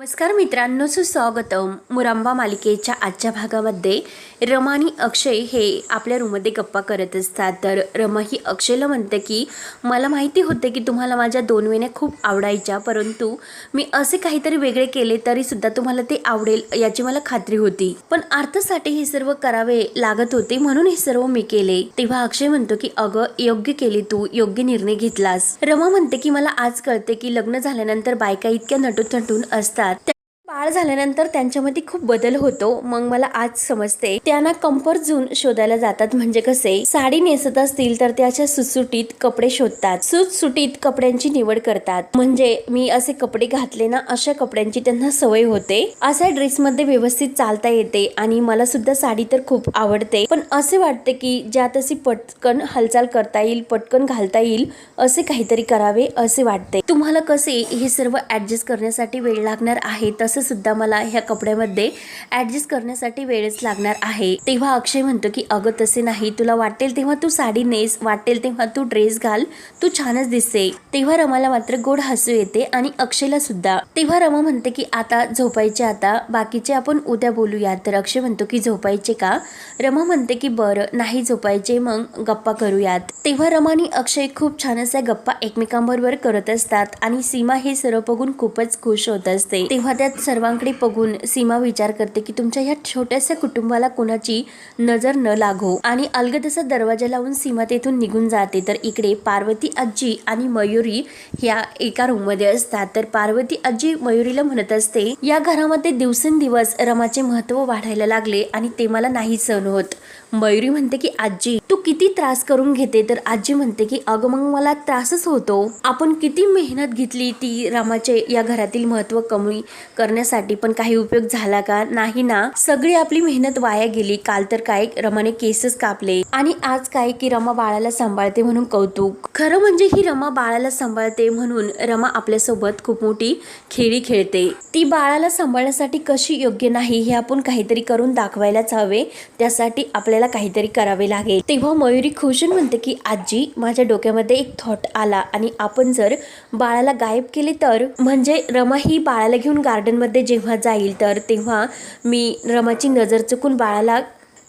नमस्कार मित्रांनो सुस्वागतम. मुरांबा मालिकेच्या आजच्या भागामध्ये रमा आणि अक्षय हे आपल्या रूममध्ये गप्पा करत असतात. तर रमा ही अक्षयला म्हणते की मला माहिती होते की तुम्हाला माझ्या दोन वेण्या खूप आवडायच्या परंतु मी असे काहीतरी वेगळे केले तरीसुद्धा तुम्हाला ते आवडेल याची मला खात्री होती. पण अर्थासाठी हे सर्व करावे लागत होते म्हणून हे सर्व मी केले. तेव्हा अक्षय म्हणतो की अगं योग्य केली तू योग्य निर्णय घेतलास. रमा म्हणते की मला आज कळते की लग्न झाल्यानंतर बायका इतक्या नटून थटून असतात. बाळ झाल्यानंतर त्यांच्यामध्ये खूप बदल होतो. मग मला आज समजते. त्यांना कम्फर्ट झोन शोधायला जातात म्हणजे कसे? साडी नेसत असतील तर त्याच्या सुटसुटीत कपडे शोधतात. सुटसुटीत कपड्यांची निवड करतात. म्हणजे मी असे कपडे घातले ना अशा कपड्यांची त्यांना सवय होते. अशा ड्रेसमध्ये व्यवस्थित चालता येते आणि मला सुद्धा साडी तर खूप आवडते. पण असे वाटते की ज्या तशी पटकन हालचाल करता येईल पटकन घालता येईल असे काहीतरी करावे असे वाटते. तुम्हाला कसे हे सर्व ऍडजस्ट करण्यासाठी वेळ लागणार आहे? तसं सुद्धा मला ह्या कपड्यामध्ये ऍडजस्ट करण्यासाठी वेळच लागणार आहे. तेव्हा अक्षय म्हणतो की अगं तसे नाही. तुला वाटेल तेव्हा तू साडी नेस. वाटेल तेव्हा तू ड्रेस घाल. तू छानच दिसते. तेव्हा रमाला मात्र गोड हसू येते आणि अक्षयला सुद्धा. तेव्हा रमा म्हणते की आता झोपायचे आता. बाकीचे आपण उद्या बोलूया. तर अक्षय म्हणतो की झोपायचे का? रमा म्हणते की बरं. नाही झोपायचे. मग गप्पा करूयात. तेव्हा रमा आणि अक्षय खूप छान अशा गप्पा एकमेकांबरोबर करत असतात आणि सीमा हे सर्व बघून खूपच खुश होत असते. तेव्हा त्यात सर्वांकडे बघून सीमा विचार करते की तुमच्या ह्या छोट्याशा कुटुंबाला कोणाची नजर न लागो. आणि अलगद असा दरवाजा लावून सीमा तेथून निघून जाते. तर इकडे पार्वती आजी आणि मयुरी ह्या एका रूममध्ये असतात. तर पार्वती आजी मयुरीला म्हणत असते या घरामध्ये दिवसेंदिवस रमाचे महत्त्व वाढायला लागले आणि ते मला नाही सहन होत. मयुरी म्हणते की आजी तू किती त्रास करून घेते? तर आजी म्हणते की अगं मग मला त्रासच होतो. आपण किती मेहनत घेतली ती रामाचे या घरातील महत्त्व कमी करण्यासाठी पण काही उपयोग झाला का? नाही ना. सगळी आपली मेहनत वाया गेली. काल तर काय रमाने केसच कापले. आणि आज काय की रमा बाळाला सांभाळते म्हणून कौतुक. खरं म्हणजे ही रमा बाळाला सांभाळते म्हणून रमा आपल्यासोबत खूप मोठी खेळी खेळते. ती बाळाला सांभाळण्यासाठी कशी योग्य नाही हे आपण काहीतरी करून दाखवायलाच हवे. त्यासाठी आपल्याला काहीतरी करावे लागेल. तेव्हा मयुरी खुशून म्हणते की आजी माझ्या डोक्यामध्ये एक थॉट आला आणि आपण जर बाळाला गायब केले तर? म्हणजे रमा ही बाळाला घेऊन गार्डनमध्ये जेव्हा जाईल तर तेव्हा मी रमाची नजर चुकून बाळाला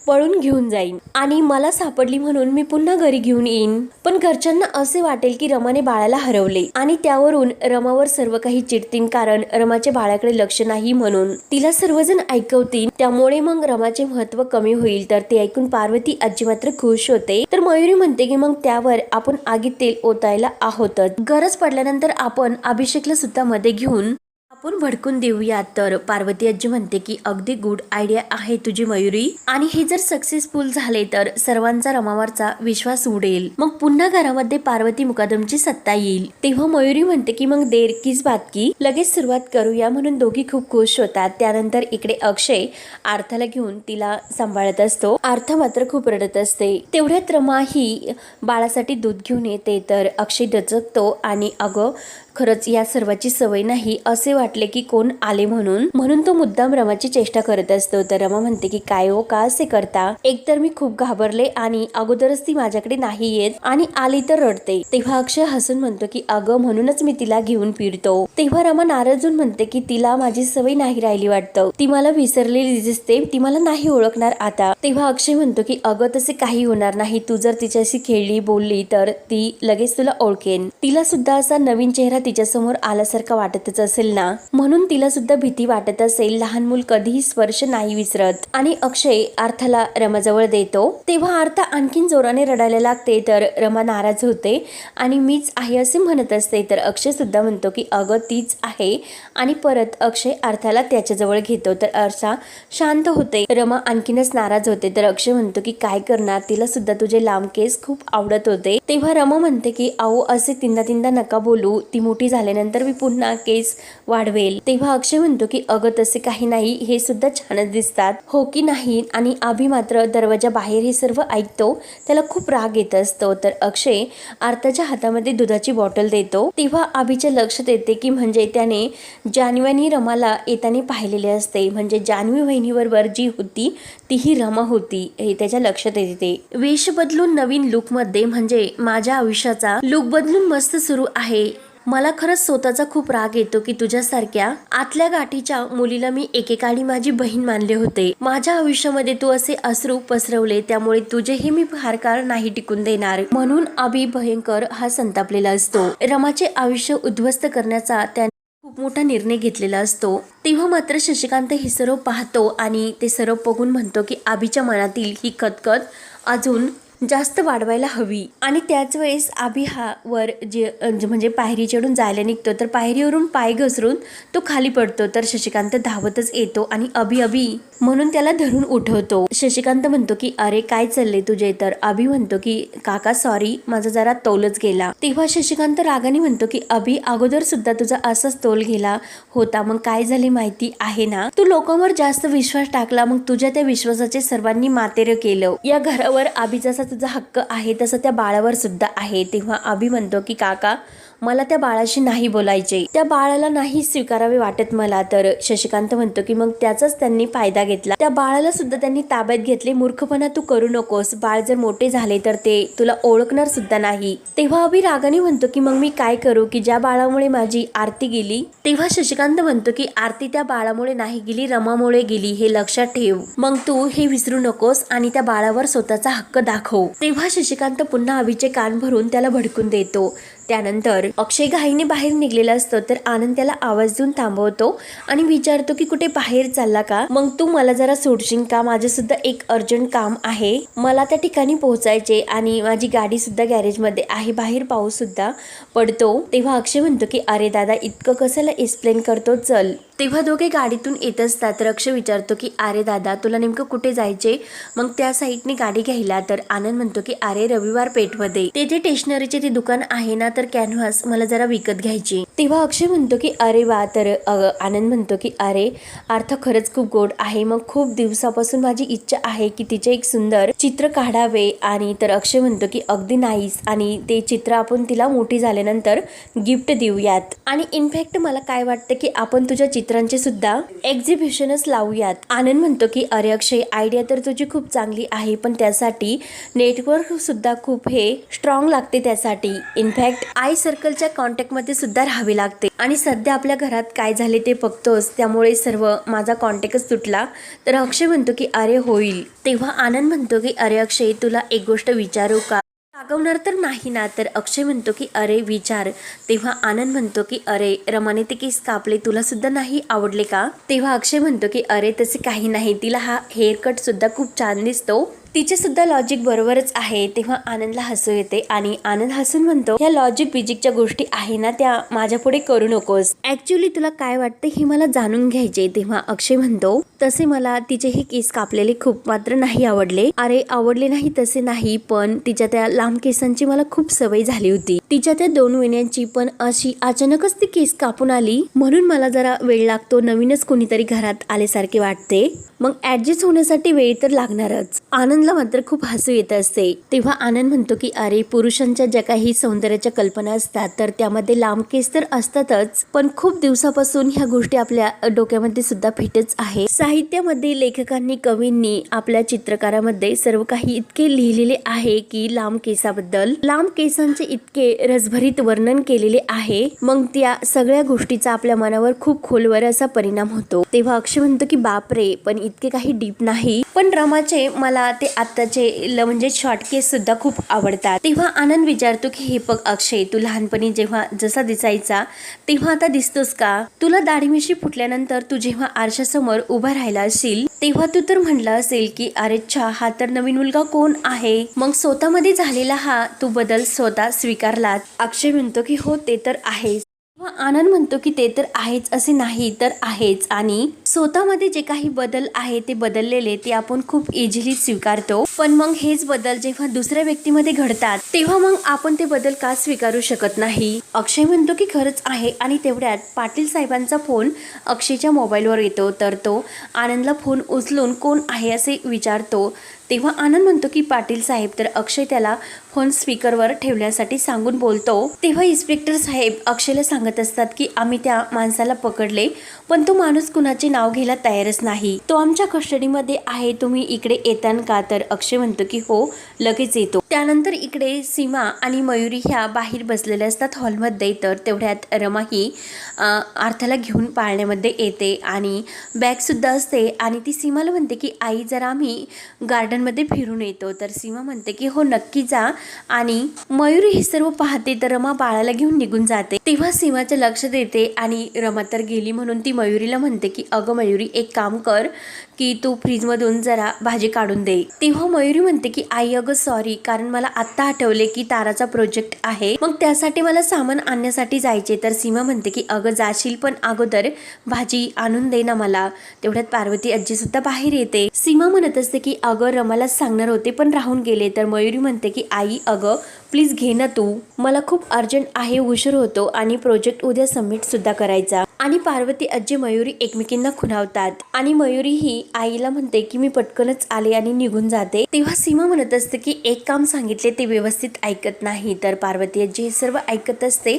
पळून घेऊन जाईन. आणि मला सापडली म्हणून मी पुन्हा घरी घेऊन येईन. पण घरच्यांना असे वाटेल की रमाने बाळाला हरवले. आणि त्यावरून रमावर सर्व काही चिडतील कारण रमाच्या बाळाकडे लक्ष नाही म्हणून. तिला सर्वजण ऐकवतील त्यामुळे मग रमाचे महत्त्व कमी होईल तर ते ऐकून पार्वती आजी मात्र खुश होते. तर मयुरी म्हणते की मग त्यावर आपण आगीत तेल ओतायला आहोतच. गरज पडल्यानंतर आपण अभिषेकला सुद्धा मध्ये घेऊन आपण भडकून देऊया. तर पार्वती आजी म्हणते की अगदी गुड आयडिया आहे तुझी मयुरी. आणि हे जर सक्सेसफुल झाले तर सर्वांचा रमावरचा विश्वास उडेल. मग पुन्हा घरामध्ये पार्वती मुकादमची सत्ता येईल. तेव्हा मयुरी म्हणते की मग देर कीच बात की लगेच सुरुवात करूया. म्हणून दोघी खूप खुश होतात. त्यानंतर इकडे अक्षय आर्थाला घेऊन तिला सांभाळत असतो. अर्थ मात्र खूप रडत असते. तेवढ्यात रमा ही बाळासाठी दूध घेऊन येते. तर अक्षय दचकतो आणि अगं खरंच या सर्वाची सवय नाही असे वाटले की कोण आले म्हणून. म्हणून तो मुद्दाम रमाची चेष्टा करत असतो. तर रमा म्हणते की काय हो का असे करता? एकतर मी खूप घाबरले आणि अगोदरच ती माझ्याकडे नाही येत आणि आली तर रडते. तेव्हा अक्षय हसून म्हणतो की अगं म्हणूनच मी तिला घेऊन फिरतो. तेव्हा रमा नाराजून म्हणते की तिला माझी सवय नाही राहिली वाटतं. ती मला विसरलेली दिसते. ती मला नाही ओळखणार आता. तेव्हा अक्षय म्हणतो की अगं तसे काही होणार नाही. तू जर तिच्याशी खेळली बोलली तर ती लगेच तुला ओळखेन. तिला सुद्धा असा नवीन चेहरा तिच्यासमोर आल्यासारखा वाटतच असेल ना? म्हणून तिला सुद्धा भीती वाटत असेल लहान मूल कधीही स्पर्श नाही विसरत. आणि अक्षय अर्थाला रमाजवळ देतो. तेव्हा अर्थ आणखीन जोराने रडायला लागते तर रमा नाराज होते. आणि मीच आहे असे म्हणत असते तर अक्षय सुद्धा म्हणतो की अगं तीच आहे. आणि परत अक्षय अर्थाला त्याच्याजवळ घेतो तर अर्षा शांत होते. रमा आणखीनच नाराज होते तर अक्षय म्हणतो की काय करणार? तिला सुद्धा तुझे लांब केस खूप आवडत होते. तेव्हा रमा म्हणते की अहो असे तीनदा तीनदा नका बोलू. ती मोठी झाल्यानंतर मी पुन्हा केस वाढवेल. तेव्हा अक्षय म्हणतो की अगं तसे काही नाही. हे सुद्धा छानच दिसतात. हो की नाही? आणि आभी मात्र दरवाजा बाहेर हे सर्व ऐकतो. त्याला खूप राग येत असतो. तर अक्षय आर्ताच्या हातामध्ये दुधाची बॉटल देतो. तेव्हा आभीच्या लक्षात येते की म्हणजे त्याने जान्हवी आणि रमाला येताना पाहिलेले असते. म्हणजे जान्हवी वहिनीबरोबर जी होती ती ही रमा होती हे त्याच्या लक्षात येते. वेश बदलून नवीन लुकमध्ये म्हणजे माझ्या आयुष्याचा लुक बदलून मस्त सुरू आहे. मला खरंच स्वतःचा खूप राग येतो की तुझ्यासारख्या आतल्या गाठीच्या मुलीला मी एकेकाळी माझी बहीण मानले होते. माझ्या आयुष्यामध्ये तू असे अश्रू पसरवले त्यामुळे तुझेही मी फार काळ नाही टिकून देणार. म्हणून अभि भयंकर हा संतापलेला असतो. रमाचे आयुष्य उद्ध्वस्त करण्याचा त्या खूप मोठा निर्णय घेतलेला असतो. तेव्हा मात्र शशिकांत हे सर्व पाहतो आणि ते सर्व बघून म्हणतो की आबीच्या मनातील ही खतखत अजून जास्त वाढवायला हवी. आणि त्याच वेळेस आबी हा वर जे म्हणजे पायरी चढून जायला निघतो तर पायरीवरून पाय घसरून तो खाली पडतो. तर शशिकांत धावतच येतो आणि अभि अभि म्हणून त्याला धरून उठवतो. शशिकांत म्हणतो की अरे काय चालले तुझे? तर अभि म्हणतो की काका सॉरी माझा जरा तोलच गेला. तेव्हा शशिकांत रागाने म्हणतो की अभि अगोदर सुद्धा तुझा असाच तोल गेला होता. मग काय झाले माहिती आहे ना? तू लोकांवर जास्त विश्वास टाकला मग तुझ्या त्या विश्वासाचे सर्वांनी मातेर केलं. या घरावर अभि जसा तुझा हक्क आहे तसं त्या बाळावर सुद्धा आहे. तेव्हा आम्ही म्हणतो की काका मला त्या बाळाशी नाही बोलायचे. त्या बाळाला नाही स्वीकारावे वाटत मला. तर शशिकांत म्हणतो की मग त्याचाच त्यांनी फायदा घेतला. त्या बाळाला सुद्धा त्यांनी ताब्यात घेतले. मूर्खपणा तू करू नकोस. बाळ जर मोठे झाले तर ते तुला ओळखणार सुद्धा नाही. तेव्हा अभि रागाने म्हणतो की मग मी काय करू की ज्या बाळामुळे माझी आरती गेली तेव्हा शशिकांत म्हणतो की आरती त्या बाळामुळे नाही गेली रमामुळे गेली हे लक्षात ठेव. मग तू हे विसरू नकोस आणि त्या बाळावर स्वतःचा हक्क दाखव. तेव्हा शशिकांत पुन्हा अभिचे कान भरून त्याला भडकून देतो. त्यानंतर अक्षय घाईने बाहेर निघलेला असतो तर आनंद त्याला आवाज देऊन थांबवतो आणि विचारतो की कुठे बाहेर चालला का? मग तू मला जरा सोडशील का? माझे सुद्धा एक अर्जंट काम आहे. मला त्या ठिकाणी पोहोचायचे आणि माझी गाडी सुद्धा गॅरेजमध्ये आहे. बाहेर पाऊस सुद्धा पडतो. तेव्हा अक्षय म्हणतो की अरे दादा इतकं कशाला एक्सप्लेन करतो? चल. तेव्हा दोघे गाडीतून येत असतात. तर अक्षय विचारतो की अरे दादा तुला नेमकं कुठे जायचे मग त्या साईडने गाडी घ्यायला तर आनंद म्हणतो की अरे रविवार पेठमध्ये. ते जे स्टेशनरीचे ते दुकान आहे ना तर कॅनव्हास मला जरा विकत घ्यायची. तेव्हा अक्षय म्हणतो की अरे वा तर आनंद म्हणतो की अरे अर्थ खरंच खूप गोड आहे. मग खूप दिवसापासून माझी इच्छा आहे की तिचे एक सुंदर चित्र काढावे. आणि तर अक्षय म्हणतो की अगदी नाहीस. आणि ते चित्र आपण तिला मोठी झाल्यानंतर गिफ्ट देऊयात. आणि इनफॅक्ट मला काय वाटतं की आपण तुझ्या चित्रांचे सुद्धा एक्झिबिशनच लावूयात. आनंद म्हणतो की अरे अक्षय आयडिया तर तुझी खूप चांगली आहे पण त्यासाठी नेटवर्क सुद्धा खूप हे स्ट्रॉंग लागते त्यासाठी. इनफॅक्ट आय सर्कलच्या कॉन्टॅक्टमध्ये सुद्धा राहावे लागते. आणि सध्या आपल्या घरात काय झाले ते बघतोस त्यामुळे सर्व माझा कॉन्टॅक्टच तुटला. तर अक्षय म्हणतो की अरे होईल. तेव्हा आनंद म्हणतो की अरे अक्षय तुला एक गोष्ट विचारू का? रागवणार तर नाही ना तर अक्षय म्हणतो की अरे विचार. तेव्हा आनंद म्हणतो की अरे रमाने ते केस कापले तुला सुद्धा नाही आवडले का? तेव्हा अक्षय म्हणतो की अरे तसे काही नाही तिला हा हेअरकट सुद्धा खूप छान दिसतो. तिचेसुद्धा लॉजिक बरोबरच आहे. तेव्हा आनंदला हसू येते आणि आनंद हसून म्हणतो ह्या लॉजिक बिजिकच्या गोष्टी आहे ना त्या माझ्या पुढे करू नकोस. ऍक्च्युली तुला काय वाटते हे मला जाणून घ्यायचे. तेव्हा अक्षय म्हणतो तसे मला तिचे हे केस कापलेले खूप मात्र नाही आवडले. अरे आवडले नाही तसे नाही पण तिच्या त्या लांब केसांची मला खूप सवय झाली होती. तिच्या त्या दोन महिन्यांची पण अशी अचानकच ती केस कापून आली. म्हणून मला जरा वेळ लागतो नवीनच कोणीतरी घरात आल्यासारखे वाटते. मग ॲडजस्ट होण्यासाठी वेळ तर लागणारच. आनंदला मात्र खूप हसू येत असते. तेव्हा आनंद म्हणतो की अरे पुरुषांच्या ज्या काही सौंदर्याच्या कल्पना असतात तर त्यामध्ये लांब केस तर असतातच. पण खूप दिवसापासून ह्या गोष्टी आपल्या डोक्यामध्ये सुद्धा फिटच आहे साहित्यामध्ये लेखकांनी कवींनी आपल्या चित्रकारामध्ये सर्व काही इतके लिहिलेले आहे की लांब केसाबद्दल. लांब केसांचे इतके रसभरीत वर्णन केलेले आहे. मग त्या सगळ्या गोष्टीचा आपल्या मनावर खूप खोलवर असा परिणाम होतो. तेव्हा अक्षय म्हणतो की बापरे पण इतके काही डीप नाही. पण रमाचे मला ते आत्ताचे ल- म्हणजे शॉर्टकेस सुद्धा खूप आवडतात. तेव्हा आनंद विचारतो की हे बघ अक्षय तू लहानपणी जेव्हा जसा दिसायचा तेव्हा आता दिसतोस का? तुला दाढीमिशी फुटल्यानंतर तू जेव्हा आरशासमोर उभा राहिला असशील तेव्हा तू तर म्हणला असेल की अरे छा हा तर नवीन मुलगा कोण आहे? मग स्वतःमध्ये झालेला हा तू बदल स्वतः स्वीकारला अक्षय म्हणतो की हो ते तर आहेच. आनंद म्हणतो की ते तर आहेच असे नाही तर आहेच. आणि स्वतःमध्ये जे काही बदल आहे ते बदललेले ते आपण खूप इझिली स्वीकारतो. पण मग हेच बदल जेव्हा दुसऱ्या व्यक्तीमध्ये घडतात तेव्हा मग आपण ते बदल का स्वीकारू शकत नाही? अक्षय म्हणतो की खरंच आहे आणि तेवढ्यात पाटील साहेबांचा फोन अक्षयच्या मोबाईलवर येतो. तर तो आनंदला फोन उचलून कोण आहे असे विचारतो. तेव्हा आनंद म्हणतो की पाटील साहेब तर अक्षय त्याला फोन स्पीकरवर ठेवण्यासाठी सांगून बोलतो. तेव्हा इन्स्पेक्टर साहेब अक्षयला सांगत सांगत असतात की आम्ही त्या माणसाला पकडले पण तो माणूस कुणाचे नाव घ्यायला तयारच नाही. तो आमच्या कस्टडीमध्ये आहे तुम्ही इकडे येतान का? तर अक्षय म्हणतो की हो लगेच येतो. त्यानंतर इकडे सीमा आणि मयुरी ह्या बाहेर बसलेल्या असतात हॉलमध्ये तर तेवढ्यात रमा ही अर्थाला घेऊन पाळण्यामध्ये येते आणि बॅगसुद्धा असते आणि ती सीमाला म्हणते की आई जरा आम्ही गार्डनमध्ये फिरून येतो. तर सीमा म्हणते की हो नक्की जा. आणि मयुरी हे सर्व पाहते तर रमा बाळाला घेऊन निघून जाते. तेव्हा सीमा सीमाचं लक्ष देते आणि रमा तर गेली म्हणून ती मयुरीला म्हणते की अगं मयुरी एक काम कर की तू फ्रीजमधून जरा भाजी काढून दे. तेव्हा मयुरी म्हणते की आई अगं सॉरी कारण मला आत्ता आठवले की ताराचा प्रोजेक्ट आहे. मग त्यासाठी मला सामान आणण्यासाठी जायचे. तर सीमा म्हणते की अगं जाशील पण अगोदर भाजी आणून दे ना मला. तेवढ्यात पार्वती आजी सुद्धा बाहेर येते. सीमा म्हणत असते की अगं रमालाच सांगणार होते पण राहून गेले. तर मयुरी म्हणते की आई अगं प्लीज घे ना तू. मला खूप अर्जंट आहे उशीर होतो आणि प्रोजेक्ट उद्या सबमिट सुद्धा करायचा. आणि पार्वती आजी मयुरी एकमेकींना खुणावतात. आणि मयुरी ही आईला म्हणते की मी पटकनच आले आणि निघून जाते. तेव्हा सीमा म्हणत असते की एक काम सांगितले ते व्यवस्थित ऐकत नाही. तर पार्वती आजी हे सर्व ऐकत असते.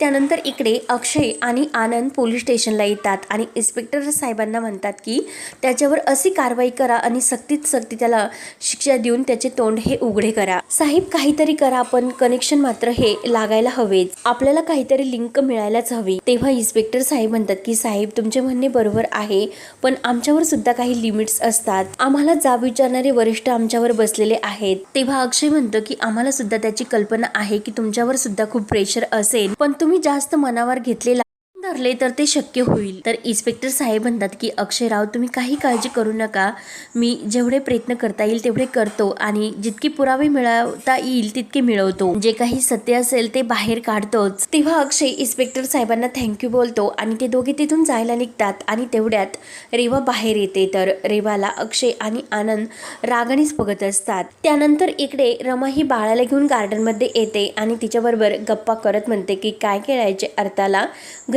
त्यानंतर इकडे अक्षय आणि आनंद पोलीस स्टेशनला येतात आणि इन्स्पेक्टर साहेबांना म्हणतात की त्याच्यावर अशी कारवाई करा आणि सक्तीत सक्ती त्याला शिक्षा देऊन त्याचे तोंड हे उघडे करा. साहेब काहीतरी करा पण कनेक्शन मात्र हे लागायला हवेच. आपल्याला काहीतरी लिंक मिळायलाच हवी. तेव्हा इन्स्पेक्टर साहेब म्हणतात की साहेब तुमचे म्हणणे बरोबर आहे पण आमच्यावर सुद्धा काही लिमिट्स असतात. आम्हाला जाब विचारणारे वरिष्ठ आमच्यावर बसलेले आहेत. तेव्हा अक्षय म्हणतो की आम्हाला सुद्धा त्याची कल्पना आहे की तुमच्यावर सुद्धा खूप प्रेशर असेल पण तुम्ही जास्त मनावर घेतलेला धरले तर ते शक्य होईल. तर इन्स्पेक्टर साहेब म्हणतात की अक्षय राव तुम्ही काही काळजी करू नका. मी जेवढे प्रयत्न करता येईल तेवढे करतो आणि जितके पुरावे मिळवता येईल तितके मिळवतो. जे काही सत्य असेल ते बाहेर काढतोच. तेव्हा अक्षय इन्स्पेक्टर साहेबांना थँक्यू बोलतो आणि ते दोघे तिथून जायला निघतात आणि तेवढ्यात रेवा बाहेर येते. तर रेवाला अक्षय आणि आनंद रागानेच बघत असतात. त्यानंतर इकडे रमा ही बाळाला घेऊन गार्डनमध्ये येते आणि तिच्याबरोबर गप्पा करत म्हणते की काय खेळायचे अर्थाला?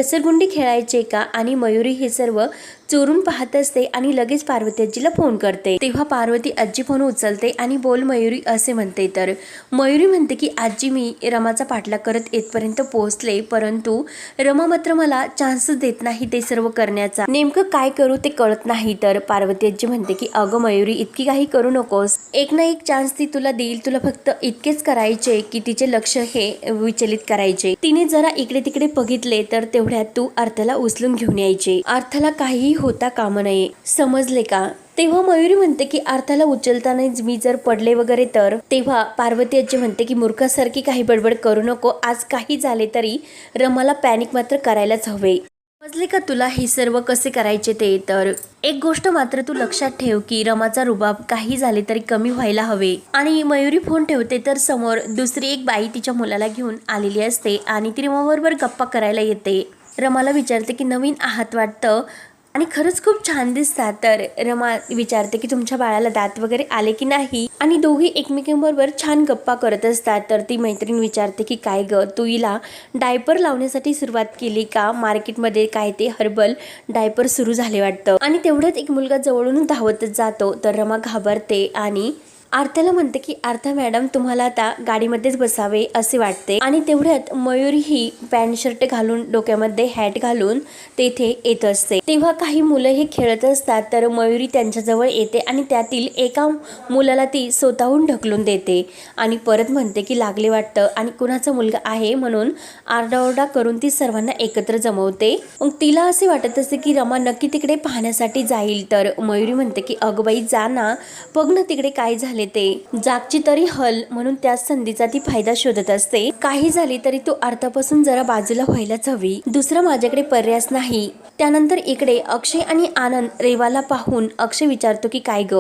घसरगुंडी खेळायचे का? आणि मयुरी हे सर्व चोरून पाहत असते आणि लगेच पार्वती आजीला फोन करते. तेव्हा पार्वती आजी फोन उचलते आणि बोल मयुरी असे म्हणते. तर मयुरी म्हणते की आजी मी रमाचा पाठलाग करत येतपर्यंत पोहोचले परंतु रमा मात्र मला चान्सच देत नाही ते सर्व करण्याचा. नेमकं काय करू ते कळत नाही. तर पार्वती आजी म्हणते की अगं मयुरी इतकी काही करू नकोस. एक ना एक चान्स ती तुला देईल. तुला फक्त इतकेच करायचे की तिचे लक्ष हे विचलित करायचे. तिने जरा इकडे तिकडे बघितले तर तेवढ्यात तू अर्थाला उचलून घेऊन यायचे. अर्थाला काहीही होता कामा नये. समजले का? तेव्हा मयुरी म्हणते की अर्थाला उचलतानाच मी जर पडले वगैरे तर? तेव्हा पार्वती आजी म्हणते की मूर्खासारखी काही बडबड करू नको. आज काही झाले तरी रमाला पॅनिक मात्र करायलाच हवे. समजले का तुला हे सर्व कसे करायचे ते? तर एक गोष्ट मात्र तू लक्षात ठेव की रमाचा रुबाब काही झाले तरी कमी व्हायला हवे. आणि मयुरी फोन ठेवते तर समोर दुसरी एक बाई तिच्या मुलाला घेऊन आलेली असते आणि ती रमाबरोबर गप्पा करायला येते. रमाला विचारते की नवीन आहात वाटतं? आणि खरंच खूप छान दिसतात. तर रमा विचारते की तुमच्या बाळाला दात वगैरे आले की नाही? आणि दोघी एकमेकांबरोबर छान गप्पा करत असतात. तर ती मैत्रीण विचारते की काय ग तू हिला डायपर लावण्यासाठी सुरुवात केली का? मार्केटमध्ये काय ते हर्बल डायपर सुरू झाले वाटतं. आणि तेवढ्यात एक मुलगा जवळून धावतच जातो. तर रमा घाबरते आणि आर्थाला म्हणते की आर्था मॅडम तुम्हाला आता गाडीमध्येच बसावे असे वाटते. आणि तेवढ्यात मयुरी ही पॅन्ट शर्ट घालून डोक्यामध्ये हॅट घालून तेथे येत असते. तेव्हा काही मुलं हे खेळत असतात तर मयुरी त्यांच्याजवळ येते आणि त्यातील एका मुलाला ती स्वतःहून ढकलून देते आणि परत म्हणते की लागले वाटतं आणि कुणाचा मुलगा आहे म्हणून आरडाओरडा करून ती सर्वांना एकत्र जमवते. मग तिला असे वाटत असते की रमा नक्की तिकडे पाहण्यासाठी जाईल. तर मयुरी म्हणते की अगबाई जा ना बघ ना तिकडे काय झालं ते. जागची तरी हल म्हणून त्याच संधीचा ती फायदा शोधत असते. काही झाली तरी तू अर्थापासून जरा बाजूला व्हायलाच हवी. दुसरा माझ्याकडे पर्यास नाही. त्यानंतर इकडे अक्षय आणि आनंद रेवाला पाहून अक्षय विचारतो की काय ग?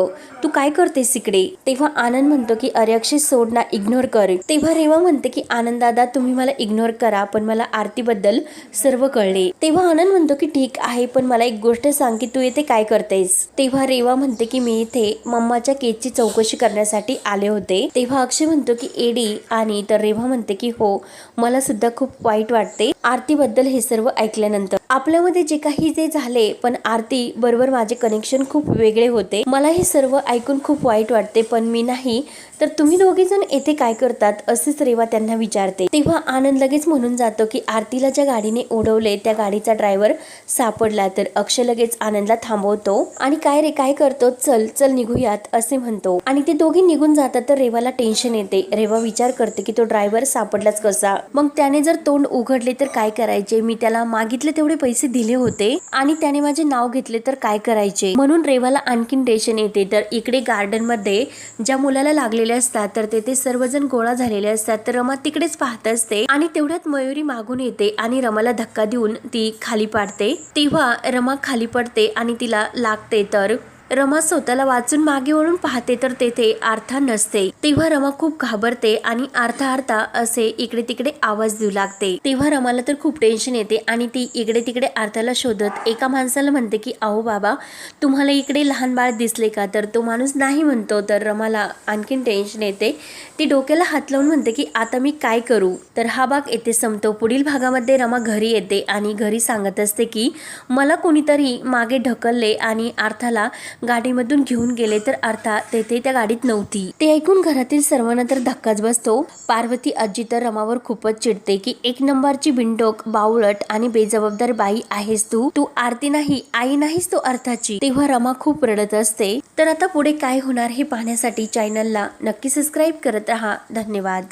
तू काय करतेस इकडे? तेव्हा आनंद म्हणतो की अरे अक्षय सोड ना इग्नोर कर. तेव्हा रेवा म्हणते की आनंद दादा तुम्ही मला इग्नोर करा पण मला आरतीबद्दल सर्व कळले. तेव्हा आनंद म्हणतो की ठीक आहे पण मला एक गोष्ट सांग की तू येथे काय करतेस? तेव्हा रेवा म्हणते की मी इथे मम्माच्या केकची चौकशी कर करण्यासाठी आले होते. तेव्हा अक्षय म्हणतो की एडी आणि तर रेवा म्हणते की हो मला सुद्धा खूप वाईट वाटते. आरतीबद्दल हे सर्व ऐकल्यानंतर आपल्यामध्ये जे काही जे झाले पण आरती बरोबर माझे कनेक्शन खूप वेगळे होते. मला हे सर्व ऐकून खूप वाईट वाटते पण मी नाही. तर तुम्ही दोघे जण येथे काय करतात असेच रेवा त्यांना विचारते. तेव्हा आनंद लगेच म्हणून जातो की आरतीला ज्या गाडीने उडवले त्या गाडीचा ड्रायव्हर सापडला. तर अक्षय लगेच आनंदला थांबवतो आणि काय रे काय करतो? चल चल निघूयात असे म्हणतो. आणि ते दोघे निघून जातात तर रेवाला टेन्शन येते. रेवा विचार करते की तो ड्रायव्हर सापडलाच कसा? मग त्याने जर तोंड उघडले तर काय करायचे? मी त्याला मागितले तेवढे पैसे दिले होते आणि त्याने माझे नाव घेतले तर काय करायचे? म्हणून रेवाला आणखीन टेन्शन येते. तर इकडे गार्डनमध्ये ज्या मुलाला लागलेले असतात तर तेथे सर्वजण गोळा झालेले असतात. तर रमा तिकडेच पाहत असते आणि तेवढ्यात मयुरी मागून येते आणि रमाला धक्का देऊन ती खाली पाडते. तेव्हा रमा खाली पडते आणि तिला लागते. तर रमा स्वतःला वाचून मागे वळून पाहते तर तेथे आर्था नसते. तेव्हा रमा खूप घाबरते आणि आर्था आर्था असे इकडे तिकडे आवाज देऊ लागते. तेव्हा रमाला तर खूप टेन्शन येते आणि ती इकडे तिकडे आर्थाला शोधत एका माणसाला म्हणते की अहो बाबा तुम्हाला इकडे लहान बाळ दिसले का? तर तो माणूस नाही म्हणतो. तर रमाला आणखीन टेन्शन येते. ती डोक्याला हात लावून म्हणते की आता मी काय करू? तर हा भाग येथे संपतो. पुढील भागामध्ये रमा घरी येते आणि घरी सांगत असते की मला कोणीतरी मागे ढकलले आणि अर्थाला गाडीमधून घेऊन गेले तर अर्थात तेथे त्या गाडीत नव्हती. ते ऐकून घरातील सर्वांना तर धक्काच बसतो. पार्वती आजी तर रमावर खूपच चिडते की एक नंबरची बिंडोक बावळट आणि बेजबाबदार बाई आहेस तू. तू आरती नाही आई नाहीस तो अर्थाची तेव्हा रमा खूप रडत असते. तर आता पुढे काय होणार हे पाहण्यासाठी चॅनलला नक्की सबस्क्राईब करत राहा. धन्यवाद.